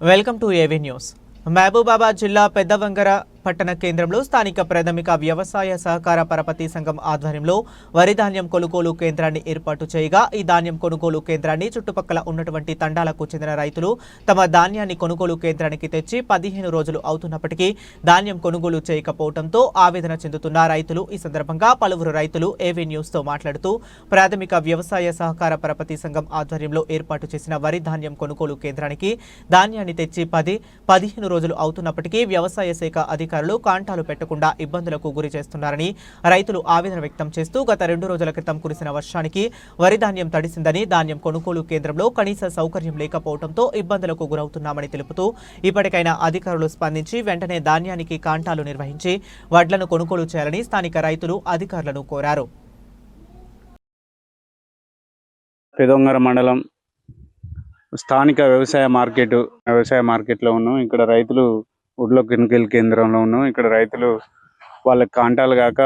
Welcome to AV news. Mahabubabad జిల్లా పెద్దవంగర పట్టణ కేంద్రంలో స్థానిక ప్రాథమిక వ్యవసాయ సహకార పరపతి సంఘం ఆధ్వర్యంలో వరి ధాన్యం కొనుగోలు కేంద్రాన్ని ఏర్పాటు చేయగా ఈ ధాన్యం కొనుగోలు కేంద్రాన్ని చుట్టుపక్కల ఉన్నటువంటి తండాలకు చెందిన రైతులు తమ ధాన్యాన్ని కొనుగోలు కేంద్రానికి తెచ్చి పదిహేను రోజులు అవుతున్నప్పటికీ ధాన్యం కొనుగోలు చేయకపోవడంతో ఆవేదన చెందుతున్న రైతులు ఈ సందర్భంగా పలువురు రైతులు ఏవీ న్యూస్తో మాట్లాడుతూ ప్రాథమిక వ్యవసాయ సహకార పరపతి సంఘం ఆధ్వర్యంలో ఏర్పాటు చేసిన వరి ధాన్యం కొనుగోలు కేంద్రానికి ధాన్యాన్ని తెచ్చి పది పదిహేను రోజులు అవుతున్నప్పటికీ వ్యవసాయ శాఖ అధికారులు కాంటాలు పెట్టకుండా ఇబ్బందులకు గురి చేస్తున్నారని రైతులు ఆవేదన వ్యక్తం చేస్తూ గత రెండు రోజుల క్రితం కురిసిన వర్షానికి వరి ధాన్యం తడిసిందని ధాన్యం కొనుగోలు కేంద్రంలో కనీస సౌకర్యం లేకపోవడంతో ఇబ్బందులకు గురవుతున్నామని తెలుపుతూ ఇప్పటికైనా అధికారులు స్పందించి వెంటనే ధాన్యానికి కాంటాలు నిర్వహించి వడ్లను కొనుగోలు చేయాలని స్థానిక రైతులు అధికారులను కోరారు. పెదొంగర మండలం స్థానిక వ్యవసాయ మార్కెట్ వ్యవసాయ మార్కెట్లో ఉన్నాం. ఇక్కడ రైతులు కొనుగోలు కేంద్రంలో ఉన్నాం. ఇక్కడ రైతులు వాళ్ళ కాంటాలు కాక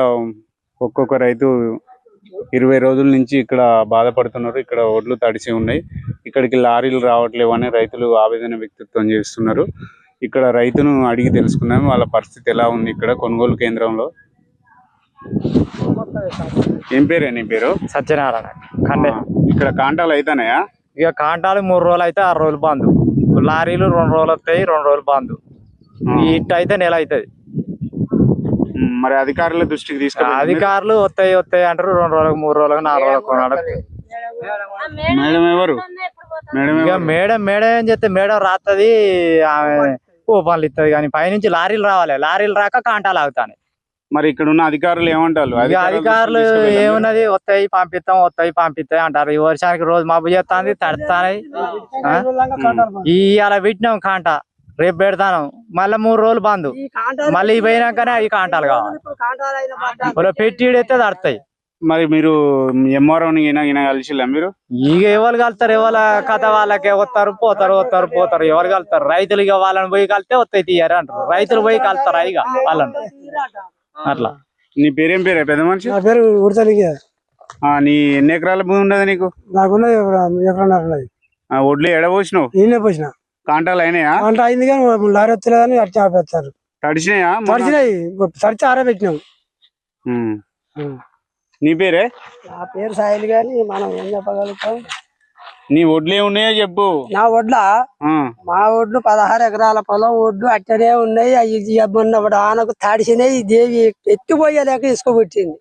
ఒక్కొక్క రైతు ఇరవై రోజుల నుంచి ఇక్కడ బాధపడుతున్నారు. ఇక్కడ ఒడ్లు తడిసి ఉన్నాయి. ఇక్కడికి లారీలు రావట్లేవు అని రైతులు ఆవేదన వ్యక్తిత్వం చేస్తున్నారు. ఇక్కడ రైతును అడిగి తెలుసుకుందాం. వాళ్ళ పరిస్థితి ఎలా ఉంది ఇక్కడ కొనుగోలు కేంద్రంలో? ఏం పేరే నీ పేరు? సత్యనారాయణ ఇక్కడ కాంటాలు అయితేనాయా? ఇక కాంటాలు మూడు రోజులు అయితే ఆరు రోజులు బంద్. లారీలు రెండు రోజులు వస్తాయి రెండు రోజులు బంద్. ఇట్ అయితే నెల అవుతుంది మరి అధికారుల దృష్టికి తీసుకెళ్ళి అధికారులు వస్తాయి వస్తాయి అంటారు రెండు రోజులకు మూడు రోజులకు నాలుగు రోజులకు మేడం ఎవరు? మేడం? మేడం మేడం ఏం చేస్తే మేడం రాత్తది ఆమె కూపన్లు ఇస్తుంది కానీ పైనుంచి లారీలు రావాలి. లారీలు రాక కాంటాలు ఆగుతాయి మరి ఇక్కడ ఉన్న అధికారులు ఏమంటారు? ఇక అధికారులు ఏమున్నది? వస్తాయి పంపిస్తాం వస్తాయి పంపిస్తాయి అంటారు. ఈ వర్షానికి రోజు మబ్బు చేస్తాంది తడుతాయి ఇవాళ పెట్టినాం కాంట. రేపు పెడతాను. మళ్ళీ మూడు రోజులు బంద్. మళ్ళీ ఇవి పోయినాకనే అవి కాంటాలు కావాలి. వాళ్ళు పెట్టి ఎత్తే తడతాయి. మరి మీరు కలిసిల్లా మీరు? ఇక ఎవరు కలుతారు ఎవరి కథ వాళ్ళకే వస్తారు పోతారు వస్తారు పోతారు. ఎవరు కలుతారు రైతులు ఇక వాళ్ళని పోయి కలితే వస్తాయి తీయరు అంటారు. రైతులు పోయి కలుతారు ఇక వాళ్ళని? అట్లా. నీ పేరేం పేరే? పెద్ద మనిషి? నా పేరు ఉడతలికి. ఆ, నీ ఎన్ని ఎకరాల భూమి ఉండదు నీకు? నాకున్నది ఉన్నది. ఆ, ఒడ్లు ఎడబోసినావు నేనే పోసిన. కాంటాలు అయినాయా? పంట అయింది కానీ లారీ వస్తలేదని అట్టి ఆపేస్తారు తడిసినాయా మొన్న? తడిచినాయి. తడిచి ఆరబెట్టినాం. నీ పేరే? నా పేరు సాయిల్ గాని మనం ఏం చెప్పగలుగుతాం? నీ ఒడ్లు ఏమున్నాయో చెప్పు. నా ఒడ్ల? మా ఒడ్లు పదహారు ఎకరాల పొలం ఒడ్లు అట్టనే ఉన్నాయి. అవి మొన్న ఆనకు తడిసినాయి దేవి ఎత్తిపోయేలేక ఇసుకబుట్టింది.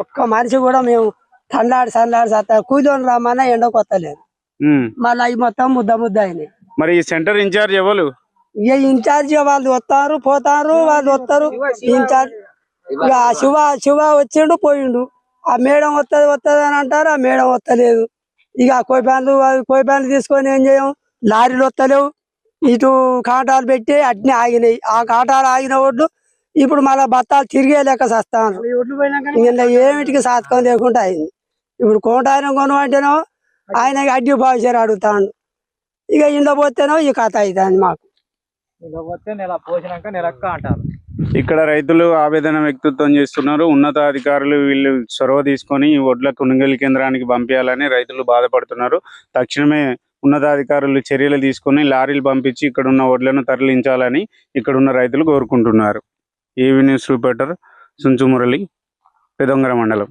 ఒక్క మనిషి కూడా మేము తండాడి సన్నాడి సత్తా కూలోని రమ్మన్నా ఎండకు వస్తలేదు ఉమ్. మళ్ళీ అవి మొత్తం ముద్ద ముద్ద అయినాయి. మరి ఈ సెంటర్ ఇన్ఛార్జ్ ఎవరు? ఇక ఇన్ఛార్జ్ వాళ్ళు వస్తారు పోతారు వాళ్ళు వస్తారు. ఇన్ఛార్జ్ ఇక శివ శివ వచ్చిండు పోయిండు. ఆ మేడం వస్తుంది వస్తుంది అని అంటారు ఆ మేడం వస్తలేదు ఇక కోయి ప్యాన్లు కోయి ప్యాన్లు తీసుకొని ఏం చేయం? లారీలు వస్తలేవు ఇటు కాటాలు పెట్టి అట్నే ఆగినాయి. ఆ కాటాలు ఆగిన ఒడ్లు ఇప్పుడు మళ్ళీ బత్తాలు తిరిగే లెక్క సస్తాను ఇంకా ఏమిటికి సాధకం లేకుండా అయింది. ఇప్పుడు కోటాయన కొనమంటేనో ఆయన అడ్డి భావించారు అడుగుతాడు. ఇక ఇంట్లో పోతేనో ఈ కథ అవుతుంది మాకు. ఇలా పోతే నెల పోసినాక అంటారు. ఇక్కడ రైతులు ఆవేదన వ్యక్తిత్వం చేస్తున్నారు. ఉన్నతాధికారులు వీళ్ళు చొరవ తీసుకొని ఈ ఒడ్ల కొనుగోలు కేంద్రానికి పంపించాలని రైతులు బాధపడుతున్నారు. తక్షణమే ఉన్నతాధికారులు చర్యలు తీసుకొని లారీలు పంపించి ఇక్కడ ఉన్న ఒడ్లను తరలించాలని ఇక్కడ ఉన్న రైతులు కోరుకుంటున్నారు. AV news reporter Sunchu Murali Peddavangara మండలం.